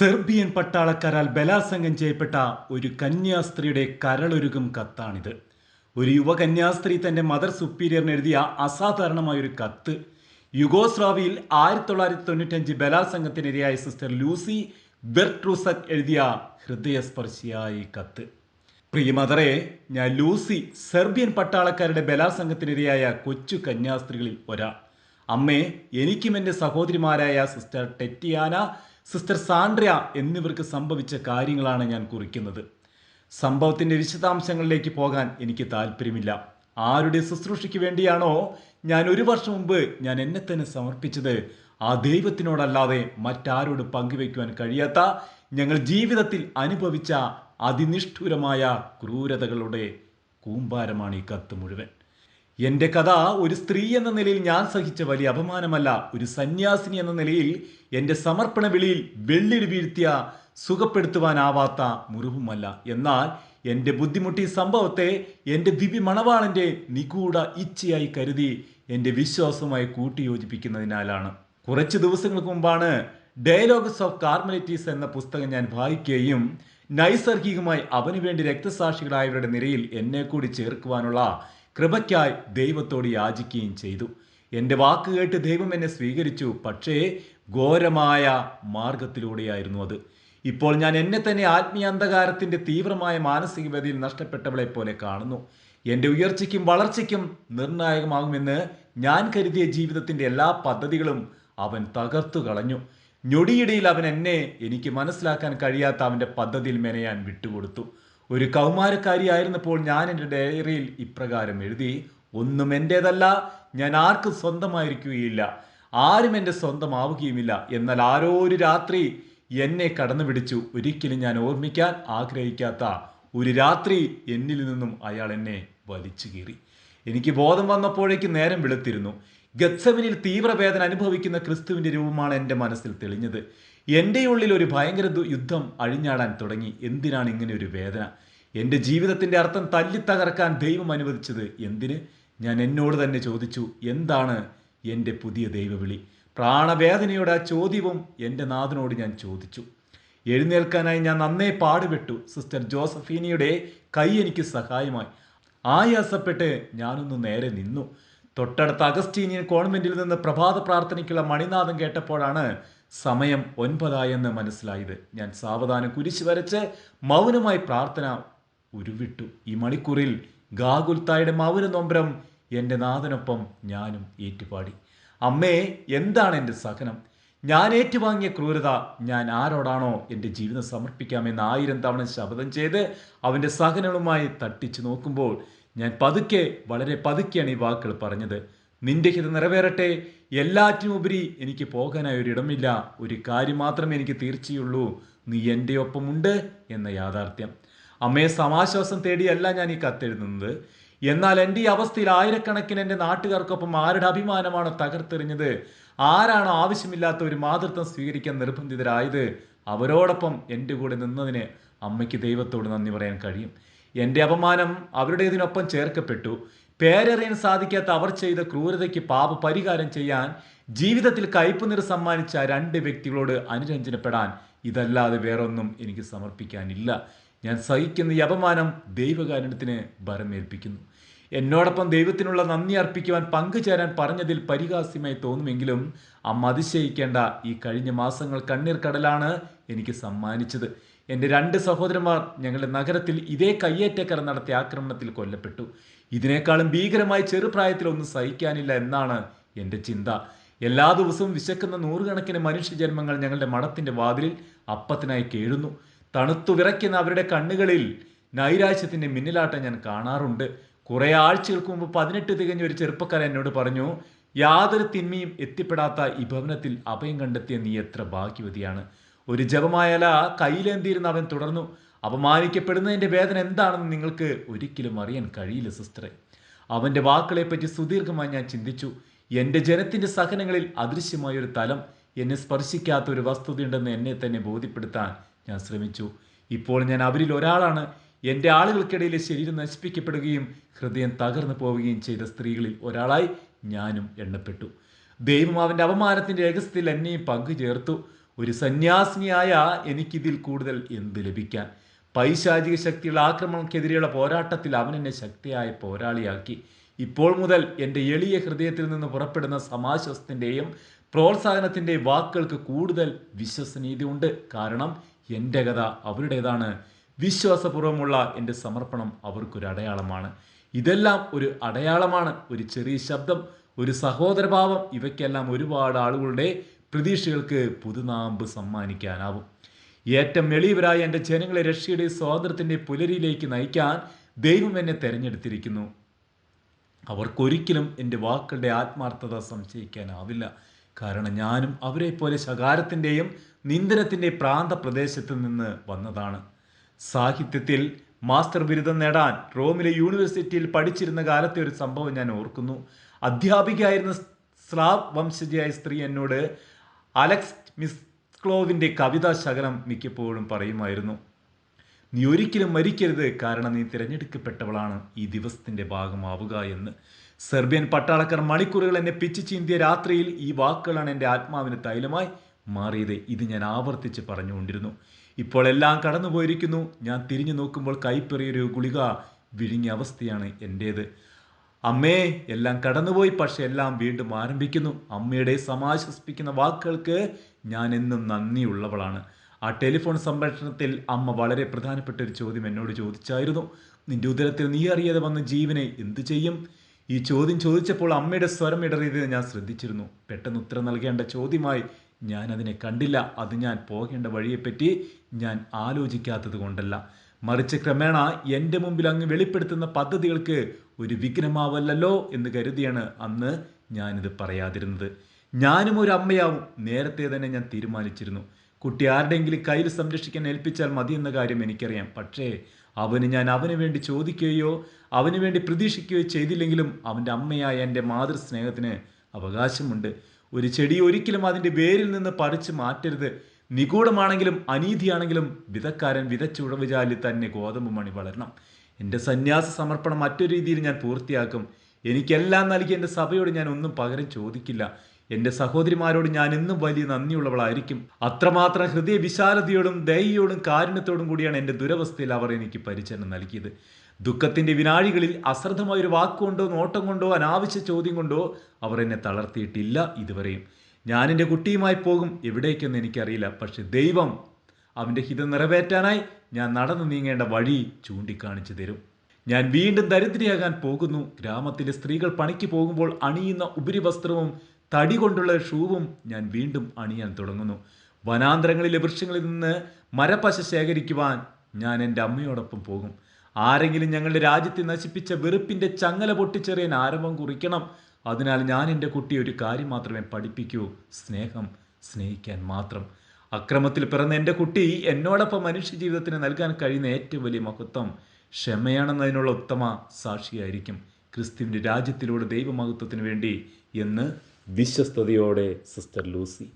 Serbian പട്ടാളക്കാരാൽ ബലാത്സംഗം ചെയ്യപ്പെട്ട ഒരു കന്യാസ്ത്രീയുടെ കരളൊരുകും കത്താണിത്. ഒരു യുവ കന്യാസ്ത്രീ തന്റെ മദർ സുപ്പീരിയറിന് എഴുതിയ അസാധാരണമായ ഒരു കത്ത്. യുഗോസ്ലാവിയിൽ ആയിരത്തി തൊള്ളായിരത്തി തൊണ്ണൂറ്റഞ്ച് ബലാത്സംഗത്തിനിരയായ സിസ്റ്റർ ലൂസി ബെർട്രൂസക് എഴുതിയ ഹൃദയസ്പർശിയായ ഈ കത്ത്. പ്രിയ മദറെ ഞാൻ ലൂസി സെർബിയൻ പട്ടാളക്കാരുടെ ബലാത്സംഗത്തിനിരയായ കൊച്ചു കന്യാസ്ത്രീകളിൽ ഒരാൾ അമ്മേ എനിക്കും എന്റെ സഹോദരിമാരായ സിസ്റ്റർ ടെറ്റിയാന സിസ്റ്റർ സാൻഡ്രിയ എന്നിവർക്ക് സംഭവിച്ച കാര്യങ്ങളാണ് ഞാൻ കുറിക്കുന്നത്. സംഭവത്തിന്റെ വിശദാംശങ്ങളിലേക്ക് പോകാൻ എനിക്ക് താല്പര്യമില്ല ആരുടെ ശുശ്രൂഷയ്ക്ക് വേണ്ടിയാണോ ഞാൻ ഒരു വർഷം മുമ്പ് ഞാൻ എന്നെ തന്നെ സമർപ്പിച്ചത്? ആ ദൈവത്തിനോടല്ലാതെ മറ്റാരോട് പങ്കുവയ്ക്കുവാൻ കഴിയാത്ത ഞങ്ങൾ ജീവിതത്തിൽ അനുഭവിച്ച അതിനിഷ്ഠുരമായ ക്രൂരതകളുടെ കൂമ്പാരമാണ് ഈ കത്ത് മുഴുവൻ. എന്റെ കഥ ഒരു സ്ത്രീ എന്ന നിലയിൽ ഞാൻ സഹിച്ച വലിയ അപമാനമല്ല. ഒരു സന്യാസിനി എന്ന നിലയിൽ എന്റെ സമർപ്പണ വിളിയിൽ വെള്ളിടി വീഴ്ത്തിയ സുഖപ്പെടുത്തുവാനാവാത്ത മുറിവുമല്ല. എന്നാൽ എന്റെ ബുദ്ധിമുട്ടി സംഭവത്തെ എന്റെ ദിവ്യ മണവാളന്റെ നിഗൂഢ ഇച്ഛയായി കരുതി എന്റെ വിശ്വാസവുമായി കൂട്ടിയോജിപ്പിക്കുന്നതിനാലാണ്. കുറച്ച് ദിവസങ്ങൾക്ക് മുമ്പാണ് ഡയലോഗ്സ് ഓഫ് കാർമലിറ്റീസ് എന്ന പുസ്തകം ഞാൻ വായിക്കുകയും നൈസർഗികമായി അവനുവേണ്ടി രക്തസാക്ഷികളായവരുടെ നിരയിൽ എന്നെ കൂടി ചേർക്കുവാനുള്ള കൃപയ്ക്കായി ദൈവത്തോട് യാചിക്കുകയും ചെയ്തു. എന്റെ വാക്ക് കേട്ട് ദൈവം എന്നെ സ്വീകരിച്ചു. പക്ഷേ ഘോരമായ മാർഗത്തിലൂടെയായിരുന്നു അത്. ഇപ്പോൾ ഞാൻ എന്നെ തന്നെ ആത്മീയ അന്ധകാരത്തിന്റെ തീവ്രമായ വ്യതിയിൽ നഷ്ടപ്പെട്ടവളെ പോലെ കാണുന്നു. എന്റെ ഉയർച്ചയ്ക്കും വളർച്ചയ്ക്കും നിർണായകമാകുമെന്ന് ഞാൻ കരുതിയ ജീവിതത്തിന്റെ എല്ലാ പദ്ധതികളും അവൻ തകർത്തു കളഞ്ഞു. ഞൊടിയിടയിൽ അവൻ എന്നെ എനിക്ക് മനസ്സിലാക്കാൻ കഴിയാത്ത അവന്റെ പദ്ധതിയിൽ മെനയാൻ വിട്ടുകൊടുത്തു. ഒരു കൗമാരക്കാരിയായിരുന്നപ്പോൾ ഞാൻ എന്റെ ഡയറിയിൽ ഇപ്രകാരം എഴുതി ഒന്നും എന്റേതല്ല ഞാൻ ആർക്കും സ്വന്തമായിരിക്കുകയില്ല ആരും എന്റെ സ്വന്തമാവുകയുമില്ല. എന്നാൽ ആരോ ഒരു രാത്രി എന്നെ കടന്നു പിടിച്ചു ഒരിക്കലും ഞാൻ ഓർമ്മിക്കാൻ ആഗ്രഹിക്കാത്ത ഒരു രാത്രി എന്നിൽ നിന്നും അയാൾ എന്നെ വലിച്ചു കീറി. എനിക്ക് ബോധം വന്നപ്പോഴേക്ക് നേരം വെളുത്തിരുന്നു. ഗത്സവിനിൽ തീവ്രവേദന അനുഭവിക്കുന്ന ക്രിസ്തുവിന്റെ രൂപമാണ് എന്റെ മനസ്സിൽ തെളിഞ്ഞത്. എന്റെ ഉള്ളിൽ ഒരു ഭയങ്കര യുദ്ധം അഴിഞ്ഞാടാൻ തുടങ്ങി. എന്തിനാണ് ഇങ്ങനെ ഒരു വേദന? എന്റെ ജീവിതത്തിന്റെ അർത്ഥം തല്ലിത്തകർക്കാൻ ദൈവം അനുവദിച്ചത് എന്തിന്? ഞാൻ എന്നോട് തന്നെ ചോദിച്ചു എന്താണ് എന്റെ പുതിയ ദൈവവിളി? പ്രാണവേദനയുടെ ആ ചോദ്യവും എന്റെ നാഥനോട് ഞാൻ ചോദിച്ചു. എഴുന്നേൽക്കാനായി ഞാൻ നന്നേ പാടുപെട്ടു. സിസ്റ്റർ ജോസഫീനിയുടെ കൈ എനിക്ക് സഹായമായി. ആയാസപ്പെട്ട് ഞാനൊന്ന് നേരെ നിന്നു. തൊട്ടടുത്ത അഗസ്റ്റീനിയൻ കോൺവെന്റിൽ നിന്ന് പ്രഭാത പ്രാർത്ഥനയ്ക്കുള്ള മണിനാഥം കേട്ടപ്പോഴാണ് സമയം ഒൻപതായെന്ന് മനസ്സിലായത്. ഞാൻ സാവധാനം കുരിശ് വരച്ച് മൗനമായി പ്രാർത്ഥന ഉരുവിട്ടു. ഈ മണിക്കൂറിൽ ഗാഗുൽത്തായുടെ മൗന നൊമ്പരം എന്റെ നാഥനൊപ്പം ഞാനും ഏറ്റുപാടി. അമ്മേ എന്താണ് എന്റെ സഹനം? ഞാൻ ഏറ്റുവാങ്ങിയ ക്രൂരത ഞാൻ ആരോടാണോ എന്റെ ജീവിതം സമർപ്പിക്കാമെന്ന് ആയിരം തവണ ശപഥം ചെയ്ത് അവന്റെ സഹനങ്ങളുമായി തട്ടിച്ചു നോക്കുമ്പോൾ ഞാൻ പതുക്കെ വളരെ പതുക്കെയാണ് ഈ വാക്കുകൾ പറഞ്ഞത്. നിന്റെ ഹിതം നിറവേറട്ടെ. എല്ലാറ്റിനും എല്ലാറ്റിനുപരി എനിക്ക് പോകാനായി ഒരിടമില്ല ഒരു കാര്യം മാത്രമേ എനിക്ക് തീർച്ചയുള്ളൂ. നീ എന്റെ ഒപ്പമുണ്ട് എന്ന യാഥാർത്ഥ്യം. അമ്മയെ സമാശ്വാസം തേടിയല്ല ഞാൻ ഈ കത്തെഴുതുന്നത്. എന്നാൽ എന്റെ ഈ അവസ്ഥയിൽ ആയിരക്കണക്കിന് എന്റെ നാട്ടുകാർക്കൊപ്പം ആരുടെ അഭിമാനമാണോ തകർത്തെറിഞ്ഞത്? ആരാണോ ആവശ്യമില്ലാത്ത ഒരു മാതൃത്വം സ്വീകരിക്കാൻ നിർബന്ധിതരായത്? അവരോടൊപ്പം എന്റെ കൂടെ നിന്നതിന് അമ്മയ്ക്ക് ദൈവത്തോട് നന്ദി പറയാൻ കഴിയും. എന്റെ അപമാനം അവരുടേതിനൊപ്പം ചേർക്കപ്പെട്ടു. പേരറിയാൻ സാധിക്കാത്ത അവർ ചെയ്ത ക്രൂരതയ്ക്ക് പാപ പരിഹാരം ചെയ്യാൻ ജീവിതത്തിൽ കയ്പുനിർ സമ്മാനിച്ച രണ്ട് വ്യക്തികളോട് അനുരഞ്ജനപ്പെടാൻ ഇതല്ലാതെ വേറൊന്നും എനിക്ക് സമർപ്പിക്കാനില്ല. ഞാൻ സഹിക്കുന്ന ഈ അപമാനം ദൈവകാരണത്തിന് ഭരമേൽപ്പിക്കുന്നു. എന്നോടൊപ്പം ദൈവത്തിനുള്ള നന്ദി അർപ്പിക്കുവാൻ പങ്കുചേരാൻ പറഞ്ഞതിൽ പരിഹാസ്യമായി തോന്നുമെങ്കിലും അമ്മ അതിശയിക്കേണ്ട ഈ കഴിഞ്ഞ മാസങ്ങൾ കണ്ണീർ കടലാണ് എനിക്ക് സമ്മാനിച്ചത്. എന്റെ രണ്ട് സഹോദരന്മാർ ഞങ്ങളുടെ നഗരത്തിൽ ഇതേ കയ്യേറ്റക്കാർ നടത്തിയ ആക്രമണത്തിൽ കൊല്ലപ്പെട്ടു. ഇതിനേക്കാളും ഭീകരമായി ചെറുപ്രായത്തിൽ ഒന്നും സഹിക്കാനില്ല എന്നാണ് എന്റെ ചിന്ത. എല്ലാ ദിവസവും വിശക്കുന്ന നൂറുകണക്കിന് മനുഷ്യജന്മങ്ങൾ ഞങ്ങളുടെ മഠത്തിന്റെ വാതിലിൽ അപ്പത്തിനായി കേഴുന്നു. തണുത്തു വിറയ്ക്കുന്ന അവരുടെ കണ്ണുകളിൽ നൈരാശ്യത്തിന്റെ മിന്നലാട്ടം ഞാൻ കാണാറുണ്ട്. കുറേ ആഴ്ചകൾക്ക് മുമ്പ് പതിനെട്ട് തികഞ്ഞ ഒരു ചെറുപ്പക്കാരൻ എന്നോട് പറഞ്ഞു യാതൊരു തിന്മയും എത്തിപ്പെടാത്ത ഈ ഭവനത്തിൽ അഭയം കണ്ടെത്തിയ നീ എത്ര ഭാഗ്യവതിയാണ്. ഒരു ജപമായാല കയ്യിലേന്തിയിരുന്ന അവൻ തുടർന്നു. അപമാനിക്കപ്പെടുന്നതിന്റെ വേദന എന്താണെന്ന് നിങ്ങൾക്ക് ഒരിക്കലും അറിയാൻ കഴിയില്ല സിസ്റ്ററെ. അവന്റെ വാക്കുകളെപ്പറ്റി സുദീർഘമായി ഞാൻ ചിന്തിച്ചു. എന്റെ ജനത്തിന്റെ സഹനങ്ങളിൽ അദൃശ്യമായ ഒരു തലം എന്നെ സ്പർശിക്കാത്ത ഒരു വസ്തുതയുണ്ടെന്ന് എന്നെ തന്നെ ബോധ്യപ്പെടുത്താൻ ഞാൻ ശ്രമിച്ചു. ഇപ്പോൾ ഞാൻ അവരിൽ ഒരാളാണ്. എന്റെ ആളുകൾക്കിടയിലെ ശരീരം നശിപ്പിക്കപ്പെടുകയും ഹൃദയം തകർന്നു പോവുകയും ചെയ്ത സ്ത്രീകളിൽ ഒരാളായി ഞാനും എണ്ണപ്പെട്ടു. ദൈവം അവന്റെ അപമാനത്തിന്റെ രഹസ്യത്തിൽ എന്നെയും പങ്കുചേർത്തു. ഒരു സന്യാസിനിയായ എനിക്കിതിൽ കൂടുതൽ എന്ത് ലഭിക്കാൻ? പൈശാചിക ശക്തിയുള്ള ആക്രമണക്കെതിരെയുള്ള പോരാട്ടത്തിൽ അവൻ എന്നെ ശക്തിയായ പോരാളിയാക്കി. ഇപ്പോൾ മുതൽ എന്റെ എളിയ ഹൃദയത്തിൽ നിന്ന് പുറപ്പെടുന്ന സമാശ്വസത്തിന്റെയും പ്രോത്സാഹനത്തിന്റെയും വാക്കുകൾക്ക് കൂടുതൽ വിശ്വസനീയതയുണ്ട്. കാരണം എന്റെ കഥ അവരുടേതാണ്. വിശ്വാസപൂർവമുള്ള എന്റെ സമർപ്പണം അവർക്കൊരു അടയാളമാണ്. ഇതെല്ലാം ഒരു അടയാളമാണ്. ഒരു ചെറിയ ശബ്ദം ഒരു സഹോദരഭാവം ഇവയ്ക്കെല്ലാം ഒരുപാട് ആളുകളുടെ പ്രതീക്ഷകൾക്ക് പുതുനാമ്പ് സമ്മാനിക്കാനാവും. ഏറ്റവും എളിയവരായ എന്റെ ജനങ്ങളെ രക്ഷയുടെ സ്വാതന്ത്ര്യത്തിന്റെ പുലരിയിലേക്ക് നയിക്കാൻ ദൈവം എന്നെ തെരഞ്ഞെടുത്തിരിക്കുന്നു. അവർക്കൊരിക്കലും എന്റെ വാക്കുകളുടെ ആത്മാർത്ഥത സംശയിക്കാനാവില്ല. കാരണം ഞാനും അവരെ പോലെ ശകാരത്തിന്റെയും നിന്ദനത്തിന്റെ പ്രാന്ത പ്രദേശത്ത് നിന്ന് വന്നതാണ്. സാഹിത്യത്തിൽ മാസ്റ്റർ ബിരുദം നേടാൻ റോമിലെ യൂണിവേഴ്സിറ്റിയിൽ പഠിച്ചിരുന്ന കാലത്തെ ഒരു സംഭവം ഞാൻ ഓർക്കുന്നു. അധ്യാപികയായിരുന്ന സ്ലാവ് വംശജയായ സ്ത്രീ എന്നോട് അലക്സ് മിസ്ക്ലോവിന്റെ കവിതാ ശകലം മിക്കപ്പോഴും പറയുമായിരുന്നു നീ ഒരിക്കലും മരിക്കരുത് കാരണം നീ തിരഞ്ഞെടുക്കപ്പെട്ടവളാണ് ഈ ദിവസത്തിന്റെ ഭാഗമാവുക എന്ന്. സെർബിയൻ പട്ടാളക്കാർ മണിക്കൂറുകൾ എന്നെ പിച്ചു ചീന്തിയ രാത്രിയിൽ ഈ വാക്കുകളാണ് എന്റെ ആത്മാവിന് തൈലമായി മാറിയത്. ഇത് ഞാൻ ആവർത്തിച്ച് പറഞ്ഞുകൊണ്ടിരുന്നു. ഇപ്പോൾ എല്ലാം കടന്നുപോയിരിക്കുന്നു. ഞാൻ തിരിഞ്ഞു നോക്കുമ്പോൾ കൈപ്പെറിയൊരു ഗുളിക വിഴുങ്ങിയ അവസ്ഥയാണ് എന്റേത് അമ്മേ എല്ലാം കടന്നുപോയി. പക്ഷെ എല്ലാം വീണ്ടും ആരംഭിക്കുന്നു. അമ്മയുടെ സമാശ്വസിപ്പിക്കുന്ന വാക്കുകൾക്ക് ഞാൻ എന്നും നന്ദിയുള്ളവളാണ്. ആ ടെലിഫോൺ സംഭാഷണത്തിൽ അമ്മ വളരെ പ്രധാനപ്പെട്ട ഒരു ചോദ്യം എന്നോട് ചോദിച്ചായിരുന്നു. നിന്റെ ഉദരത്തിൽ നീ അറിയാതെ വന്ന ജീവനെ എന്തു ചെയ്യും? ഈ ചോദ്യം ചോദിച്ചപ്പോൾ അമ്മയുടെ സ്വരം ഇടറിയത് ഞാൻ ശ്രദ്ധിച്ചിരുന്നു. പെട്ടെന്ന് ഉത്തരം നൽകേണ്ട ചോദ്യമായി ഞാൻ അതിനെ കണ്ടില്ല. അത് ഞാൻ പോകേണ്ട വഴിയെപ്പറ്റി ഞാൻ ആലോചിക്കാത്തത് കൊണ്ടല്ല. മറിച്ച് ക്രമേണ എന്റെ മുമ്പിൽ അങ്ങ് വെളിപ്പെടുത്തുന്ന പദ്ധതികൾക്ക് ഒരു വിഘ്നമാവല്ലല്ലോ എന്ന് കരുതിയാണ് അന്ന് ഞാനിത് പറയാതിരുന്നത്. ഞാനും ഒരു അമ്മയാവും. നേരത്തെ തന്നെ ഞാൻ തീരുമാനിച്ചിരുന്നു. കുട്ടി ആരുടെയെങ്കിലും കയ്യിൽ സംരക്ഷിക്കാൻ ഏൽപ്പിച്ചാൽ മതി എന്ന കാര്യം എനിക്കറിയാം. പക്ഷേ അവന് ഞാൻ അവന് വേണ്ടി ചോദിക്കുകയോ അവന് വേണ്ടി പ്രതീക്ഷിക്കുകയോ ചെയ്തില്ലെങ്കിലും അവന്റെ അമ്മയായ എന്റെ മാതൃസ്നേഹത്തിന് അവകാശമുണ്ട്. ഒരു ചെടി ഒരിക്കലും അതിന്റെ വേരിൽ നിന്ന് പറിച്ചു മാറ്റരുത്. നിഗൂഢമാണെങ്കിലും അനീതിയാണെങ്കിലും വിതക്കാരൻ വിതച്ചുഴവുചാലിൽ തന്നെ ഗോതമ്പ് മണി വളരണം. എന്റെ സന്യാസ സമർപ്പണം മറ്റൊരു രീതിയിൽ ഞാൻ പൂർത്തിയാക്കും. എനിക്കെല്ലാം നൽകി എന്റെ സഭയോട് ഞാൻ ഒന്നും പകരം ചോദിക്കില്ല. എന്റെ സഹോദരിമാരോട് ഞാൻ ഇന്നും വലിയ നന്ദിയുള്ളവളായിരിക്കും. അത്രമാത്രം ഹൃദയ വിശാലതയോടും ദയയോടും കാരുണ്യത്തോടും കൂടിയാണ് എന്റെ ദുരവസ്ഥയിൽ അവർ എനിക്ക് പരിചരണം നൽകിയത്. ദുഃഖത്തിന്റെ വിനാഴികളിൽ അശ്രദ്ധമായൊരു വാക്കുകൊണ്ടോ നോട്ടം കൊണ്ടോ അനാവശ്യ ചോദ്യം കൊണ്ടോ അവർ എന്നെ തളർത്തിയിട്ടില്ല ഇതുവരെയും. ഞാൻ എന്റെ കുട്ടിയുമായി പോകും. എവിടേക്കെന്ന് എനിക്കറിയില്ല. പക്ഷെ ദൈവം അവന്റെ ഹിതം നിറവേറ്റാനായി ഞാൻ നടന്നു നീങ്ങേണ്ട വഴി ചൂണ്ടിക്കാണിച്ചു തരും. ഞാൻ വീണ്ടും ദരിദ്രയാകാൻ പോകുന്നു. ഗ്രാമത്തിലെ സ്ത്രീകൾ പണിക്ക് പോകുമ്പോൾ അണിയുന്ന ഉപരിവസ്ത്രവും തടി കൊണ്ടുള്ള ഷൂവും ഞാൻ വീണ്ടും അണിയാൻ തുടങ്ങുന്നു. വനാന്തരങ്ങളിലെ വൃക്ഷങ്ങളിൽ നിന്ന് മരപ്പശ ശേഖരിക്കുവാൻ ഞാൻ എന്റെ അമ്മയോടൊപ്പം പോകും. ആരെങ്കിലും ഞങ്ങളുടെ രാജ്യത്തെ നശിപ്പിച്ച വെറുപ്പിന്റെ ചങ്ങല പൊട്ടിച്ചെറിയാൻ ആരംഭം കുറിക്കണം. അതിനാൽ ഞാൻ എന്റെ കുട്ടി ഒരു കാര്യം മാത്രമേ പഠിപ്പിക്കൂ സ്നേഹം സ്നേഹിക്കാൻ മാത്രം. അക്രമത്തിൽ പിറന്ന എന്റെ കുട്ടി എന്നോടൊപ്പം മനുഷ്യ ജീവിതത്തിന് നൽകാൻ കഴിയുന്ന ഏറ്റവും വലിയ മഹത്വം ക്ഷമയാണെന്നതിനുള്ള ഉത്തമ സാക്ഷിയായിരിക്കും ക്രിസ്തുവിന്റെ രാജ്യത്തിലൂടെ ദൈവമഹത്വത്തിന് വേണ്ടി എന്ന് വിശ്വസ്തയോടെ സിസ്റ്റർ ലൂസി.